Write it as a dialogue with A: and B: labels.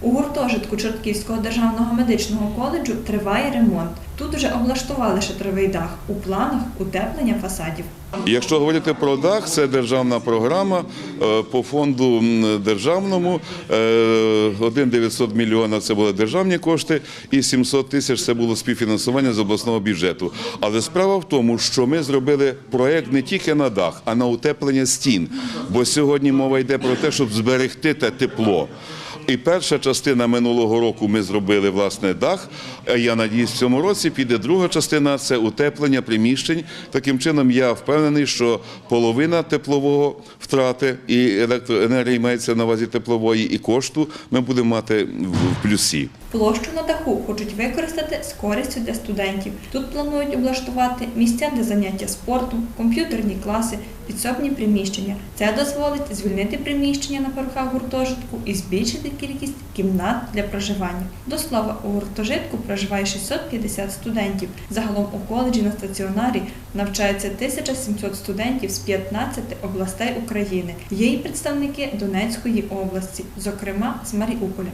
A: У гуртожитку Чортківського державного медичного коледжу триває ремонт. Тут вже облаштували шатровий дах. У планах утеплення фасадів.
B: Якщо говорити про дах, це державна програма е, по фонду державному. е, 1 900 мільйона це були державні кошти, і 700 тисяч це було співфінансування з обласного бюджету. Але справа в тому, що ми зробили проект не тільки на дах, а на утеплення стін. Бо сьогодні мова йде про те, щоб зберегти те тепло. І перша частина минулого року ми зробили власне дах. Я надіюсь, в цьому році піде друга частина це утеплення приміщень. Таким чином, я впевнений, що половина теплового втрати і електроенергії мається на увазі теплової і кошту. Ми будемо мати в плюсі.
A: Площу на даху хочуть використати з користю для студентів. Тут планують облаштувати місця для заняття спортом, комп'ютерні класи, підсобні приміщення. Це дозволить звільнити приміщення на порохах гуртожитку і збільшити кількість кімнат для проживання. До слова, у гуртожитку проживає 650 студентів. Загалом у коледжі на стаціонарі навчається 1700 студентів з 15 областей України. Є й представники Донецької області, зокрема з Маріуполя.